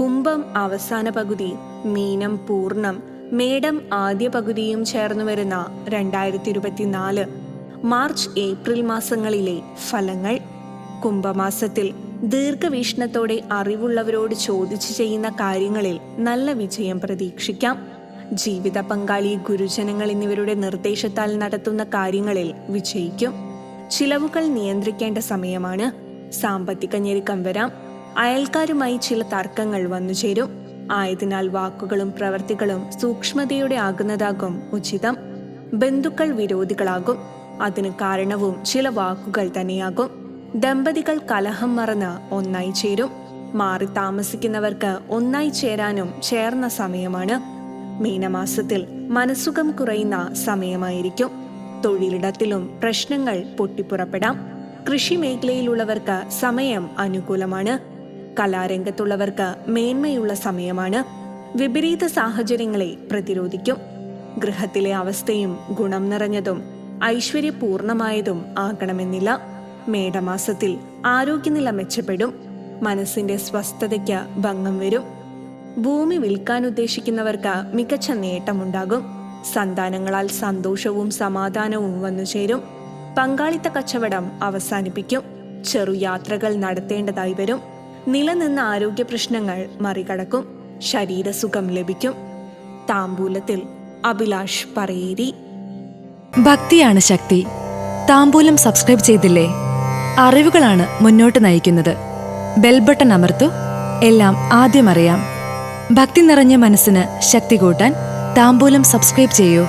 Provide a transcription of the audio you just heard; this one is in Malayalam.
കുംഭം അവസാന പകുതി മീനം പൂർണം മേടം ആദ്യ പകുതിയും ചേർന്നു വരുന്ന രണ്ടായിരത്തി ഇരുപത്തിനാല് മാർച്ച് ഏപ്രിൽ മാസങ്ങളിലെ ഫലങ്ങൾ. കുംഭമാസത്തിൽ ദീർഘവീക്ഷണത്തോടെ അറിവുള്ളവരോട് ചോദിച്ചു ചെയ്യുന്ന കാര്യങ്ങളിൽ നല്ല വിജയം പ്രതീക്ഷിക്കാം. ജീവിത പങ്കാളി ഗുരുജനങ്ങൾ എന്നിവരുടെ നിർദ്ദേശത്താൽ നടത്തുന്ന കാര്യങ്ങളിൽ വിജയിക്കും. ചിലവുകൾ നിയന്ത്രിക്കേണ്ട സമയമാണ്. സാമ്പത്തിക ഞെരുക്കം വരാം. അയൽക്കാരുമായി ചില തർക്കങ്ങൾ വന്നു ചേരും. ആയതിനാൽ വാക്കുകളും പ്രവർത്തികളും സൂക്ഷ്മതയോടെ ആകുന്നതാകും ഉചിതം. ബന്ധുക്കൾ വിരോധികളാകും. അതിന് കാരണവും ചില വാക്കുകൾ തന്നെയാകും. ദമ്പതികൾ കലഹം മറന്ന് ഒന്നായി ചേരും. മാറി താമസിക്കുന്നവർക്ക് ഒന്നായി ചേരാനും ചേർന്ന സമയമാണ്. മീനമാസത്തിൽ മനസ്സുഖം കുറയുന്ന സമയമായിരിക്കും. തൊഴിലിടത്തിലും പ്രശ്നങ്ങൾ പൊട്ടിപ്പുറപ്പെടാം. കൃഷി മേഖലയിലുള്ളവർക്ക് സമയം അനുകൂലമാണ്. കലാരംഗത്തുള്ളവർക്ക് മേന്മയുള്ള സമയമാണ് വിപരീത സാഹചര്യങ്ങളെ പ്രതിരോധിക്കും. ഗൃഹത്തിലെ അവസ്ഥയും ഗുണം നിറഞ്ഞതും ഐശ്വര്യപൂർണമായതും ആകണമെന്നില്ല. മേടമാസത്തിൽ ആരോഗ്യനില മെച്ചപ്പെടും. മനസ്സിന്റെ സ്വസ്ഥതയ്ക്ക് ഭംഗം വരും. ഭൂമി വിൽക്കാൻ ഉദ്ദേശിക്കുന്നവർക്ക് മികച്ച നേട്ടമുണ്ടാകും. സന്താനങ്ങളാൽ സന്തോഷവും സമാധാനവും വന്നുചേരും പങ്കാളിത്ത കച്ചവടം അവസാനിപ്പിക്കും. ചെറു യാത്രകൾ നടത്തേണ്ടതായി വരും. നിലനിന്ന ആരോഗ്യ പ്രശ്നങ്ങൾ മറികടക്കും ശരീരസുഖം ലഭിക്കും. താമ്പൂലത്തിൽ അഭിലാഷ് പറയേരി. ഭക്തിയാണ് ശക്തി. താമ്പൂലം സബ്സ്ക്രൈബ് ചെയ്തില്ലേ? അറിവുകളാണ് മുന്നോട്ട് നയിക്കുന്നത്. ബെൽബട്ടൺ അമർത്തു എല്ലാം ആദ്യം അറിയാം. ഭക്തി നിറഞ്ഞ മനസ്സിന് ശക്തി കൂട്ടാൻ താമ്പൂലം സബ്സ്ക്രൈബ് ചെയ്യൂ.